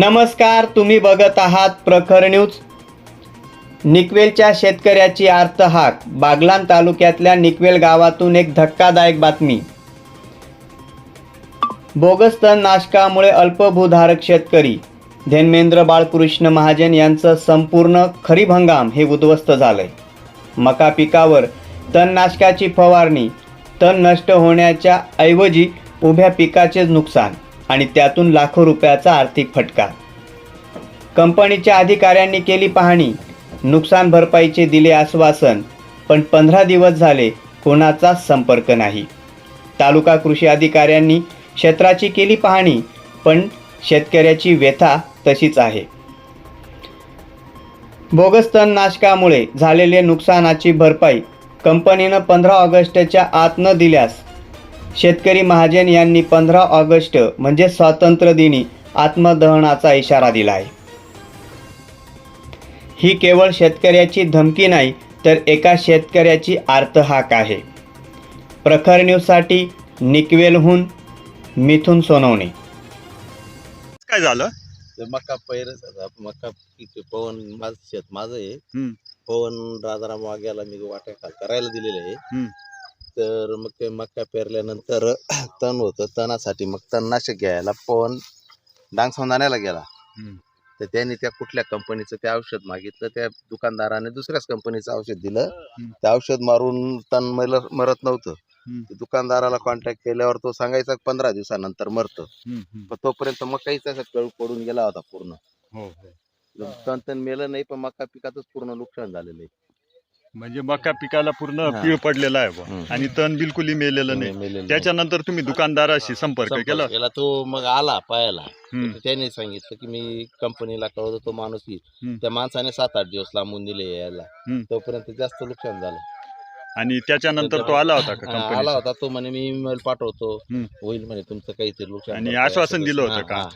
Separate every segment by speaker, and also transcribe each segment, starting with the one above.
Speaker 1: नमस्कार तुम्ही बघत आहात प्रखर न्यूज. निकवेलच्या शेतकऱ्याची आर्तहाक बागलान तालुक्यातल्या निकवेल गावातून एक धक्कादायक बातमी. बोगस तण नाशकामुळे अल्पभूधारक शेतकरी. धन्मेंद्र बाळकृष्ण महाजन यांचं संपूर्ण खरीप हंगाम हे उद्ध्वस्त झालंय. मका पिकावर तणनाशकाची फवारणी तण नष्ट होण्याच्या ऐवजी उभ्या पिकाचेच नुकसान. आणि त्यातून लाखो रुपयाचा आर्थिक फटका. कंपनीच्या अधिकाऱ्यांनी केली पाहणी. नुकसान भरपाईचे दिले आश्वासन पण पंधरा दिवस झाले कोणाचा संपर्क नाही. तालुका कृषी अधिकाऱ्यांनी क्षेत्राची केली पाहणी पण शेतकऱ्याची व्यथा तशीच आहे. बोगस तणनाशकामुळे झालेले नुकसानाची भरपाई कंपनीनं पंधरा ऑगस्टच्या आत न दिल्यास शेतकरी महाजन यांनी पंधरा ऑगस्ट म्हणजे स्वातंत्र्य दिनी आत्मदहनाचा इशारा दिला आहे ही केवळ शेतकऱ्याची धमकी नाही तर एका शेतकऱ्याची आर्तहाक आहे. प्रखर न्यूजसाठी निकवेलहून मिथून सोनवणे.
Speaker 2: काय झालं?
Speaker 3: ते मका आता मका पीक पवन माझं शेत माझं आहे.
Speaker 2: हम्म.
Speaker 3: पवन राजाराम वाघ्याला मी वाट्या करायला दिलेलं आहे.
Speaker 2: हम्म.
Speaker 3: तर मग ते मका पेरल्यानंतर तण होतं. तणासाठी मग तणनाशक घ्यायला पवन डांग सोंदाण्याला गेला. तर त्यांनी त्या कुठल्या कंपनीचं ते औषध मागितलं. त्या दुकानदाराने दुसऱ्याच कंपनीचं औषध दिलं. ते औषध मारून तण मल मरत नव्हतं. दुकानदाराला कॉन्टॅक्ट केल्यावर तो सांगायचा पंधरा दिवसानंतर मरतं. पण तोपर्यंत मकाहीच असं कळ पडून गेला होता पूर्ण.
Speaker 2: हो हो.
Speaker 3: तण तण मेलं नाही पण मका पिकातच पूर्ण नुकसान झालेलं आहे.
Speaker 2: म्हणजे मका पिकाला पूर्ण
Speaker 3: हा.
Speaker 2: पीळ पडलेला आहे बुवा.
Speaker 3: हम्म.
Speaker 2: आणि तण बिलकुल मेलेलं नाही
Speaker 3: मेलेलं नाही.
Speaker 2: त्याच्यानंतर तुम्ही दुकानदाराशी संपर्क
Speaker 3: संपर्क
Speaker 2: केला
Speaker 3: केला तो मग आला पायाला
Speaker 2: हम्म.
Speaker 3: तर त्याने सांगितलं की मी कंपनीला कळवतो तो माणूस येईल. त्या माणसाने सात आठ दिवस लांबून दिले यायला
Speaker 2: हम्म.
Speaker 3: तोपर्यंत जास्त नुकसान झालं
Speaker 2: आणि त्याच्यानंतर तो आला होता का
Speaker 3: हा, आला
Speaker 2: कंपनी
Speaker 3: होता तो म्हणे मी ईमेल पाठवतो
Speaker 2: हम्म.
Speaker 3: होईल म्हणे तुमचं काहीतरी नुकसान
Speaker 2: आणि
Speaker 3: भरपाई
Speaker 2: आश्वासन
Speaker 3: असं
Speaker 2: दिलं
Speaker 3: तसं.
Speaker 2: होतं का?
Speaker 3: हा.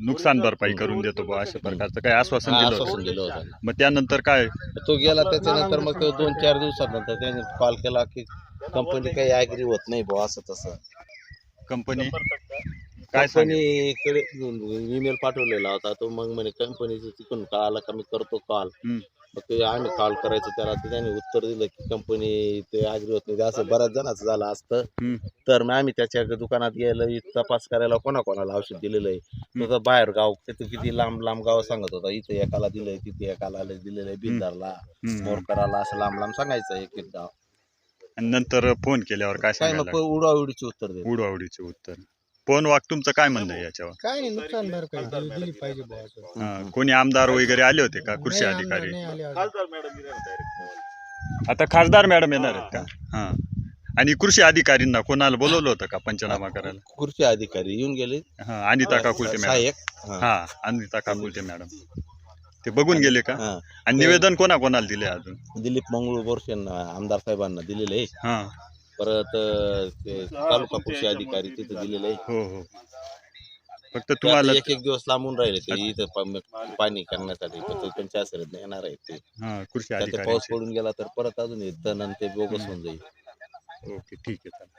Speaker 2: नुकसान भरपाई करून देतो बुवा अशा प्रकारचं काय आश्वासन
Speaker 3: हा,
Speaker 2: दिलं होतं.
Speaker 3: आश्वासन दिलं होतं.
Speaker 2: मग त्यानंतर काय?
Speaker 3: तो गेला त्याच्यानंतर मग तो दोन चार दिवसानंतर त्याने कॉल केला की कंपनी काही ऍग्री होत नाही बुवा असं तसं.
Speaker 2: कंपनी? काय
Speaker 3: कंपनीकडे ईमेल पाठवलेला होता. तो मग म्हणे कंपनीचं तिकडून कळालं का मी करतो कॉल
Speaker 2: हम्म.
Speaker 3: मग ते आम्ही कॉल करायचो त्याला तर त्याने उत्तर दिलं की कंपनी ते ऍग्री होत नाही असं बऱ्याच जणांचं झालं असतं. तर मग आम्ही त्याच्या दुकानात गेलो तपास करायला कोणाकोणाला औषध दिलेलं आहे तर बाहेर गाव तिथे किती लांब लांब गाव सांगत होता इथे एकाला दिलंय तिथे एकाला दिलेलं आहे बिंदारला. मोरकराला असं लांब लांब सांगायचं एक एक गाव
Speaker 2: आणि नंतर फोन केल्यावर काय
Speaker 3: काय
Speaker 2: सांगायला
Speaker 3: उडाउडीचे उत्तर दे
Speaker 2: उडवाउडीचे उत्तर. फोन वाग तुमचं काय म्हणणं आहे याच्यावर?
Speaker 4: काय नाही नुकसान भरपाई दिली दिली पाहिजे बुवा असं.
Speaker 2: हा, कोणी आमदार वगैरे आले होते का? कृषी
Speaker 4: नाही, आमदार
Speaker 2: अधिकारी?
Speaker 4: नाही आले अजून.
Speaker 2: आता खासदार मॅडम येणार आहेत का? हा. आणि कृषी अधिकारींना कोणाला बोलवलं होतं का पंचनामा करायला?
Speaker 3: कृषी अधिकारी येऊन गेले.
Speaker 2: हा अनिता काकुलते मॅडम.
Speaker 3: सहाय्यक हा.
Speaker 2: हा अनिता काकुलते मॅडम. ते बघून गेले का?
Speaker 3: हा.
Speaker 2: आणि निवेदन कोणा कोणाला दिले अजून?
Speaker 3: दिलीप मंगळू बोरशेंना आमदार साहेबांना दिलेले. आहे.
Speaker 2: हा.
Speaker 3: परत ते तालुका कृषी अधिकारी तिथे दिलेले आहे.
Speaker 2: हो हो. फक्त
Speaker 3: ते
Speaker 2: तुम्हाला
Speaker 3: एक एक दिवस लांबून राहिले ते इथं पा- पाणी करण्यासाठी पण ते त्यांच्या आश्रयात येणार आहे ते.
Speaker 2: हा कृषी
Speaker 3: त्यात ते
Speaker 2: अधिकारी
Speaker 3: पाऊस पडून गेला तर परत अजून येतं आणि ते बोगस होऊन जाईल.
Speaker 2: ओके ठीक आहे चालेल.